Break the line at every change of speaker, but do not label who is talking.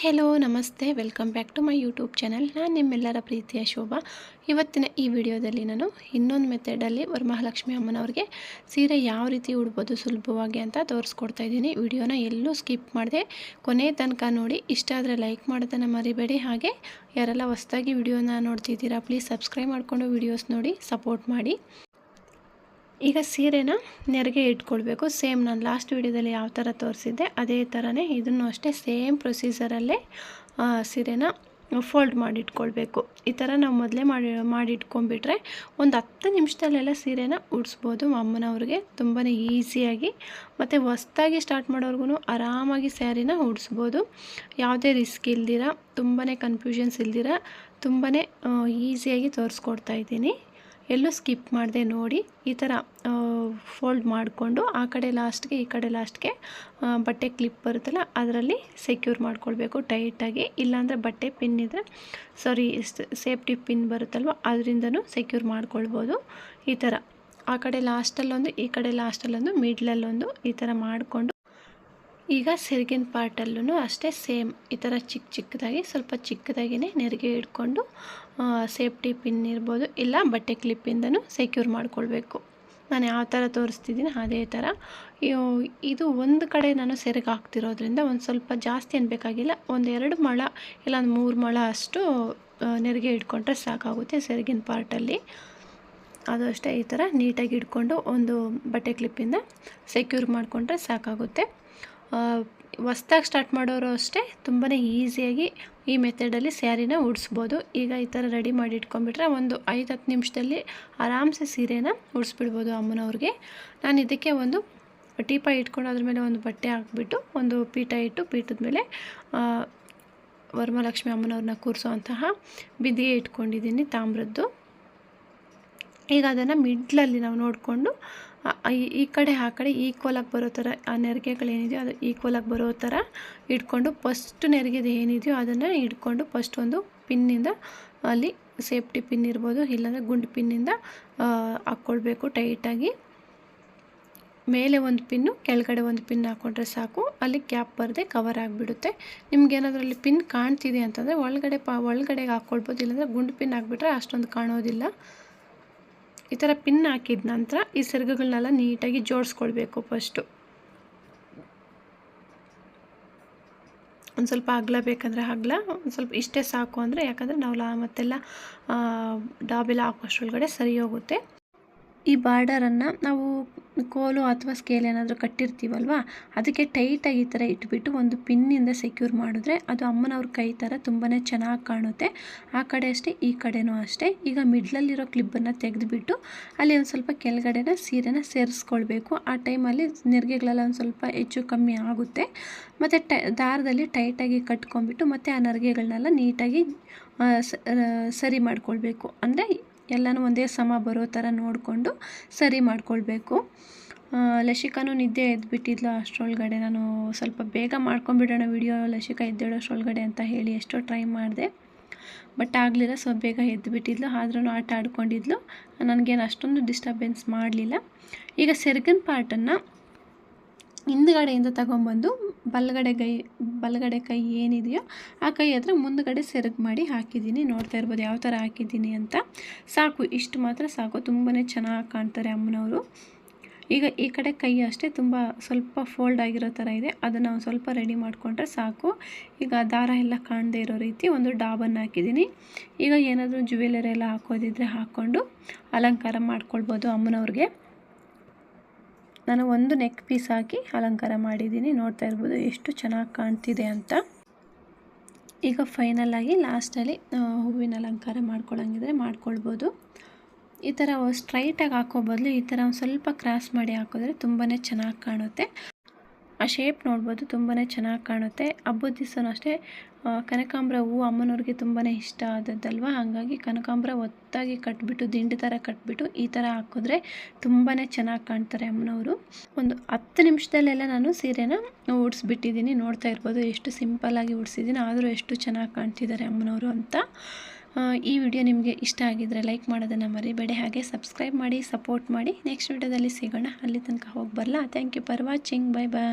Hello ನಮಸ್ತೆ. Welcome back to my YouTube channel ನಾನು ನಿಮ್ಮೆಲ್ಲರ ಪ್ರೀತಿಯ ಶೋಭಾ. ಇವತ್ತಿನ ಈ ವಿಡಿಯೋದಲ್ಲಿ ನಾನು ಇನ್ನೊಂದು ಮೆಥಡಲ್ಲಿ ವರಮಹಾಲಕ್ಷ್ಮಿ ಅಮ್ಮನವ್ರಿಗೆ ಸೀರೆ ಯಾವ ರೀತಿ ಉಡ್ಬೋದು ಸುಲಭವಾಗಿ ಅಂತ ತೋರಿಸ್ಕೊಡ್ತಾ ಇದ್ದೀನಿ. ವಿಡಿಯೋನ ಎಲ್ಲೂ ಸ್ಕಿಪ್ ಮಾಡಿದೆ ಕೊನೆ ತನಕ ನೋಡಿ. ಇಷ್ಟ ಆದರೆ ಲೈಕ್ ಮಾಡೋದನ್ನು ಮರಿಬೇಡಿ. ಹಾಗೆ ಯಾರೆಲ್ಲ ಹೊಸ್ದಾಗಿ ವಿಡಿಯೋನ ನೋಡ್ತಿದ್ದೀರಾ ಪ್ಲೀಸ್ ಸಬ್ಸ್ಕ್ರೈಬ್ ಮಾಡಿಕೊಂಡು ವಿಡಿಯೋಸ್ ನೋಡಿ ಸಪೋರ್ಟ್ ಮಾಡಿ. ಈಗ ಸೀರೆನ ನೆರಿಗೆ ಇಟ್ಕೊಳ್ಬೇಕು. ಸೇಮ್ ನಾನು ಲಾಸ್ಟ್ ವೀಡಿಯೋದಲ್ಲಿ ಯಾವ ಥರ ತೋರಿಸಿದ್ದೆ, ಅದೇ ಥರನೇ ಇದನ್ನು ಅಷ್ಟೇ ಸೇಮ್ ಪ್ರೊಸೀಜರಲ್ಲೇ ಸೀರೆನ ಫೋಲ್ಡ್ ಮಾಡಿಟ್ಕೊಳ್ಬೇಕು. ಈ ಥರ ನಾವು ಮೊದಲೇ ಮಾಡಿ, ಮಾಡಿಟ್ಕೊಂಡ್ಬಿಟ್ರೆ ಒಂದು ಹತ್ತು ನಿಮಿಷದಲ್ಲೆಲ್ಲ ಸೀರೆನ ಉಡಿಸ್ಬೋದು ಅಮ್ಮನವ್ರಿಗೆ. ತುಂಬಾ ಈಸಿಯಾಗಿ ಮತ್ತು ಹೊಸ್ದಾಗಿ ಸ್ಟಾರ್ಟ್ ಮಾಡೋರ್ಗು ಆರಾಮಾಗಿ ಸ್ಯಾರಿನ ಉಡಿಸ್ಬೋದು. ಯಾವುದೇ ರಿಸ್ಕ್ ಇಲ್ದಿರ ತುಂಬಾ ಕನ್ಫ್ಯೂಷನ್ಸ್ ಇಲ್ದಿರ ತುಂಬಾ ಈಸಿಯಾಗಿ ತೋರಿಸ್ಕೊಡ್ತಾ ಇದ್ದೀನಿ. ಎಲ್ಲೂ ಸ್ಕಿಪ್ ಮಾಡದೆ ನೋಡಿ ಈ ಥರ ಫೋಲ್ಡ್ ಮಾಡಿಕೊಂಡು ಆ ಕಡೆ ಲಾಸ್ಟ್ಗೆ, ಈ ಕಡೆ ಲಾಸ್ಟ್ಗೆ ಬಟ್ಟೆ ಕ್ಲಿಪ್ ಬರುತ್ತಲ್ಲ ಅದರಲ್ಲಿ ಸೆಕ್ಯೂರ್ ಮಾಡ್ಕೊಳ್ಬೇಕು ಟೈಟಾಗಿ. ಇಲ್ಲಾಂದರೆ ಬಟ್ಟೆ ಪಿನ್ ಇದ್ದರೆ ಸಾರಿ ಸೇಫ್ಟಿ ಪಿನ್ ಬರುತ್ತಲ್ವ ಅದರಿಂದನೂ ಸೆಕ್ಯೂರ್ ಮಾಡ್ಕೊಳ್ಬೋದು ಈ ಥರ. ಆ ಕಡೆ ಲಾಸ್ಟಲ್ಲೊಂದು, ಈ ಕಡೆ ಲಾಸ್ಟಲ್ಲೊಂದು, ಮಿಡ್ಲಲ್ಲೊಂದು ಈ ಥರ ಮಾಡಿಕೊಂಡು ಈಗ ಸೆರಗಿನ ಪಾರ್ಟಲ್ಲೂ ಅಷ್ಟೇ ಸೇಮ್ ಈ ಥರ ಚಿಕ್ಕ ಚಿಕ್ಕದಾಗಿ, ಸ್ವಲ್ಪ ಚಿಕ್ಕದಾಗಿಯೇ ನೆರಿಗೆ ಇಟ್ಕೊಂಡು ಸೇಫ್ಟಿ ಪಿನ್ ಇರ್ಬೋದು, ಇಲ್ಲ ಬಟ್ಟೆ ಕ್ಲಿಪ್ಪಿಂದನೂ ಸೆಕ್ಯೂರ್ ಮಾಡ್ಕೊಳ್ಬೇಕು. ನಾನು ಯಾವ ಥರ ತೋರಿಸ್ತಿದ್ದೀನಿ ಅದೇ ಥರ. ಇದು ಒಂದು ಕಡೆ ನಾನು ಸೆರಗು ಹಾಕ್ತಿರೋದ್ರಿಂದ ಒಂದು ಸ್ವಲ್ಪ ಜಾಸ್ತಿ ಅನ್ಬೇಕಾಗಿಲ್ಲ ಒಂದು ಎರಡು ಮೊಳ, ಇಲ್ಲ ಒಂದು ಮೂರು ಮೊಳ ಅಷ್ಟು ನೆರಿಗೆ ಇಟ್ಕೊಂಡ್ರೆ ಸಾಕಾಗುತ್ತೆ ಸೆರಗಿನ ಪಾರ್ಟಲ್ಲಿ ಅದು ಅಷ್ಟೇ ಈ ಥರ ನೀಟಾಗಿ ಇಟ್ಕೊಂಡು ಒಂದು ಬಟ್ಟೆ ಕ್ಲಿಪ್ಪಿಂದ ಸೆಕ್ಯೂರ್ ಮಾಡಿಕೊಂಡ್ರೆ ಸಾಕಾಗುತ್ತೆ. ಹೊಸ್ದಾಗಿ ಸ್ಟಾರ್ಟ್ ಮಾಡೋರು ಅಷ್ಟೇ ತುಂಬಾ ಈಸಿಯಾಗಿ ಈ ಮೆಥಡಲ್ಲಿ ಸ್ಯಾರಿನ ಉಡಿಸ್ಬೋದು. ಈಗ ಈ ಥರ ರೆಡಿ ಮಾಡಿ ಇಟ್ಕೊಂಡ್ಬಿಟ್ರೆ ಒಂದು ಐದು ಹತ್ತು ನಿಮಿಷದಲ್ಲಿ ಆರಾಮ್ಸೆ ಸೀರೆನ ಉಡಿಸ್ಬಿಡ್ಬೋದು ಅಮ್ಮನವ್ರಿಗೆ. ನಾನು ಇದಕ್ಕೆ ಒಂದು ಟೀಪಾಯಿ ಇಟ್ಕೊಂಡು ಅದ್ರ ಮೇಲೆ ಒಂದು ಬಟ್ಟೆ ಹಾಕ್ಬಿಟ್ಟು ಒಂದು ಪೀಠ ಇಟ್ಟು ಪೀಠದ ಮೇಲೆ ವರಮಹಾಲಕ್ಷ್ಮಿ ಅಮ್ಮನವ್ರನ್ನ ಕೂರಿಸೋವಂತಹ ಬಿದಿಗೆ ಇಟ್ಕೊಂಡಿದ್ದೀನಿ ತಾಮ್ರದ್ದು. ಈಗ ಅದನ್ನು ಮಿಡ್ಲಲ್ಲಿ ನಾವು ನೋಡಿಕೊಂಡು ಈ ಕಡೆ, ಆ ಕಡೆ ಈಕ್ವಲಾಗಿ ಬರೋ ಥರ ಆ ನೆರಿಗೆಗಳೇನಿದೆಯೋ ಅದು ಈಕ್ವಲಾಗಿ ಬರೋ ಥರ ಇಟ್ಕೊಂಡು ಫಸ್ಟ್ ನೆರಿಗೆದು ಏನಿದೆಯೋ ಅದನ್ನು ಇಟ್ಕೊಂಡು ಫಸ್ಟ್ ಒಂದು ಪಿನ್ನಿಂದ ಅಲ್ಲಿ ಸೇಫ್ಟಿ ಪಿನ್ ಇರ್ಬೋದು, ಇಲ್ಲಾಂದರೆ ಗುಂಡು ಪಿನ್ನಿಂದ ಹಾಕ್ಕೊಳ್ಬೇಕು ಟೈಟಾಗಿ ಮೇಲೆ ಒಂದು ಪಿನ್ನು ಕೆಳಗಡೆ ಒಂದು ಪಿನ್ ಹಾಕ್ಕೊಂಡ್ರೆ ಸಾಕು. ಅಲ್ಲಿ ಕ್ಯಾಪ್ ಬರದೆ ಕವರ್ ಆಗಿಬಿಡುತ್ತೆ. ನಿಮ್ಗೆ ಏನಾದರೂ ಅಲ್ಲಿ ಪಿನ್ ಕಾಣ್ತಿದೆ ಅಂತಂದರೆ ಒಳಗಡೆ, ಪ, ಒಳಗಡೆಗೆ ಹಾಕ್ಕೊಳ್ಬೋದು ಇಲ್ಲಾಂದರೆ ಗುಂಡು ಪಿನ್ ಹಾಕ್ಬಿಟ್ರೆ ಅಷ್ಟೊಂದು ಕಾಣೋದಿಲ್ಲ. ಈ ಥರ ಪಿನ್ ಹಾಕಿದ ನಂತರ ಈ ಸೆರಗುಗಳನ್ನೆಲ್ಲ ನೀಟಾಗಿ ಜೋಡಿಸ್ಕೊಳ್ಬೇಕು ಫಸ್ಟು ಒಂದು ಸ್ವಲ್ಪ ಅಗಲ ಬೇಕಂದರೆ ಅಗಲ, ಒಂದು ಸ್ವಲ್ಪ ಇಷ್ಟೇ ಸಾಕು ಅಂದರೆ ಯಾಕಂದರೆ ನಾವು ಲಾ ಮತ್ತೆಲ್ಲ ಡಾಬೆಲ್ಲ ಹಾಕೋಷ್ಟ್ರೊಳಗಡೆ ಸರಿ ಹೋಗುತ್ತೆ. ಈ ಬಾರ್ಡರನ್ನು ನಾವು ಕೋಲು ಅಥವಾ ಸ್ಕೇಲ್ ಏನಾದರೂ ಕಟ್ಟಿರ್ತೀವಲ್ವ, ಅದಕ್ಕೆ ಟೈಟಾಗಿ ಈ ಥರ ಇಟ್ಬಿಟ್ಟು ಒಂದು ಪಿನ್ನಿಂದ ಸೆಕ್ಯೂರ್ ಮಾಡಿದ್ರೆ ಅದು ಅಮ್ಮನವ್ರ ಕೈ ಥರ ತುಂಬಾ ಚೆನ್ನಾಗಿ ಕಾಣುತ್ತೆ. ಆ ಕಡೆ ಅಷ್ಟೇ, ಈ ಕಡೆನೂ ಅಷ್ಟೇ. ಈಗ ಮಿಡ್ಲಲ್ಲಿರೋ ಕ್ಲಿಪ್ಪನ್ನು ತೆಗೆದುಬಿಟ್ಟು ಅಲ್ಲಿ ಒಂದು ಸ್ವಲ್ಪ ಕೆಳಗಡೆನ ಸೀರೆನ ಸೇರಿಸ್ಕೊಳ್ಬೇಕು. ಆ ಟೈಮಲ್ಲಿ ನೆರಿಗೆಗಳೆಲ್ಲ ಒಂದು ಸ್ವಲ್ಪ ಹೆಚ್ಚು ಕಮ್ಮಿ ಆಗುತ್ತೆ. ಮತ್ತು ಟೈ, ದಾರದಲ್ಲಿ ಟೈಟಾಗಿ ಕಟ್ಕೊಂಬಿಟ್ಟು ಮತ್ತು ಆ ನರಿಗೆಗಳನ್ನೆಲ್ಲ ನೀಟಾಗಿ ಸರಿ ಮಾಡ್ಕೊಳ್ಬೇಕು. ಅಂದರೆ ಎಲ್ಲನೂ ಒಂದೇ ಸಮ ಬರೋ ಥರ ನೋಡಿಕೊಂಡು ಸರಿ ಮಾಡ್ಕೊಳ್ಬೇಕು. ಲಸಿಕಾನು ನಿದ್ದೆ ಎದ್ಬಿಟ್ಟಿದ್ಲು ಅಷ್ಟರೊಳಗಡೆ. ನಾನು ಸ್ವಲ್ಪ ಬೇಗ ಮಾಡ್ಕೊಂಬಿಡೋಣ ವಿಡಿಯೋ, ಲಶಿಕಾ ಎದ್ದೇಳೋಷ್ಟರೊಳಗಡೆ ಅಂತ ಹೇಳಿ ಎಷ್ಟೋ ಟ್ರೈ ಮಾಡಿದೆ. ಬಟ್ ಆಗಲಿಲ್ಲ ಸೊ ಬೇಗ ಎದ್ದುಬಿಟ್ಟಿದ್ಲು ಆದ್ರೂ ಆಟ ಆಡ್ಕೊಂಡಿದ್ಲು. ನನಗೇನು ಅಷ್ಟೊಂದು ಡಿಸ್ಟರ್ಬೆನ್ಸ್ ಮಾಡಲಿಲ್ಲ. ಈಗ ಸೆರ್ಗನ್ ಪಾರ್ಟನ್ನು ಹಿಂದ್ಗಡೆಯಿಂದ ತಗೊಂಬಂದು ಬಲಗಡೆ ಕೈ ಬಲಗಡೆ ಕೈ ಏನಿದೆಯೋ ಆ ಕೈ ಹತ್ರ ಮುಂದ್ಗಡೆ ಸೆರಗು ಮಾಡಿ ಹಾಕಿದ್ದೀನಿ. ನೋಡ್ತಾ ಇರ್ಬೋದು ಯಾವ ಥರ ಹಾಕಿದ್ದೀನಿ ಅಂತ. ಸಾಕು, ಇಷ್ಟು ಮಾತ್ರ ಸಾಕು. ತುಂಬಾ ಚೆನ್ನಾಗಿ ಕಾಣ್ತಾರೆ ಅಮ್ಮನವರು. ಈಗ ಈ ಕಡೆ ಕೈ ಅಷ್ಟೇ ತುಂಬ ಸ್ವಲ್ಪ ಫೋಲ್ಡ್ ಆಗಿರೋ ಥರ ಇದೆ. ಅದನ್ನು ಸ್ವಲ್ಪ ರೆಡಿ ಮಾಡಿಕೊಂಡ್ರೆ ಸಾಕು. ಈಗ ದಾರ ಎಲ್ಲ ಕಾಣದೇ ಇರೋ ರೀತಿ ಒಂದು ಡಾಬನ್ನು ಹಾಕಿದ್ದೀನಿ. ಈಗ ಏನಾದರೂ ಜ್ಯುವೆಲರಿ ಎಲ್ಲ ಹಾಕೋದಿದ್ರೆ ಹಾಕ್ಕೊಂಡು ಅಲಂಕಾರ ಮಾಡ್ಕೊಳ್ಬೋದು ಅಮ್ಮನವ್ರಿಗೆ. ನಾನು ಒಂದು ನೆಕ್ ಪೀಸ್ ಹಾಕಿ ಅಲಂಕಾರ ಮಾಡಿದ್ದೀನಿ. ನೋಡ್ತಾ ಇರ್ಬೋದು ಎಷ್ಟು ಚೆನ್ನಾಗಿ ಕಾಣ್ತಿದೆ ಅಂತ. ಈಗ ಫೈನಲಾಗಿ ಲಾಸ್ಟಲ್ಲಿ ಹೂವಿನ ಅಲಂಕಾರ ಮಾಡ್ಕೊಳ್ಳೋಂಗಿದ್ರೆ ಮಾಡ್ಕೊಳ್ಬೋದು. ಈ ಥರ ಸ್ಟ್ರೈಟಾಗಿ ಹಾಕೋ ಬದಲು ಈ ಥರ ಸ್ವಲ್ಪ ಕ್ರಾಸ್ ಮಾಡಿ ಹಾಕಿದ್ರೆ ತುಂಬಾ ಚೆನ್ನಾಗಿ ಕಾಣುತ್ತೆ. ಆ ಶೇಪ್ ನೋಡ್ಬೋದು ತುಂಬಾ ಚೆನ್ನಾಗಿ ಕಾಣುತ್ತೆ. ಹಬ್ಬದ ದಿವಸನೂ ಅಷ್ಟೇ ಕನಕಾಂಬ್ರ ಹೂವು ಅಮ್ಮನವ್ರಿಗೆ ತುಂಬಾ ಇಷ್ಟ ಆದದ್ದಲ್ವ? ಹಾಗಾಗಿ ಕನಕಾಂಬ್ರ ಒತ್ತಾಗಿ ಕಟ್ಬಿಟ್ಟು, ದಿಂಡು ಥರ ಕಟ್ಬಿಟ್ಟು ಈ ಥರ ಹಾಕಿದ್ರೆ ತುಂಬಾ ಚೆನ್ನಾಗಿ ಕಾಣ್ತಾರೆ ಅಮ್ಮನವರು. ಒಂದು ಹತ್ತು ನಿಮಿಷದಲ್ಲೆಲ್ಲ ನಾನು ಸೀರೆನ ಉಡ್ಸ್ಬಿಟ್ಟಿದ್ದೀನಿ. ನೋಡ್ತಾ ಇರ್ಬೋದು ಎಷ್ಟು ಸಿಂಪಲ್ಲಾಗಿ ಉಡ್ಸಿದೀನಿ ಆದರೂ ಎಷ್ಟು ಚೆನ್ನಾಗಿ ಕಾಣ್ತಿದ್ದಾರೆ ಅಮ್ಮನವರು ಅಂತ. ಈ ವಿಡಿಯೋ ನಿಮಗೆ ಇಷ್ಟ ಆಗಿದರೆ ಲೈಕ್ ಮಾಡೋದನ್ನು ಮರಿಬೇಡಿ. ಹಾಗೆ ಸಬ್ಸ್ಕ್ರೈಬ್ ಮಾಡಿ, ಸಪೋರ್ಟ್ ಮಾಡಿ. ನೆಕ್ಸ್ಟ್ ವಿಡಿಯೋದಲ್ಲಿ ಸಿಗೋಣ. ಅಲ್ಲಿ ತನಕ ಹೋಗಿ ಬರಲ್ಲ thank you for watching. Bye bye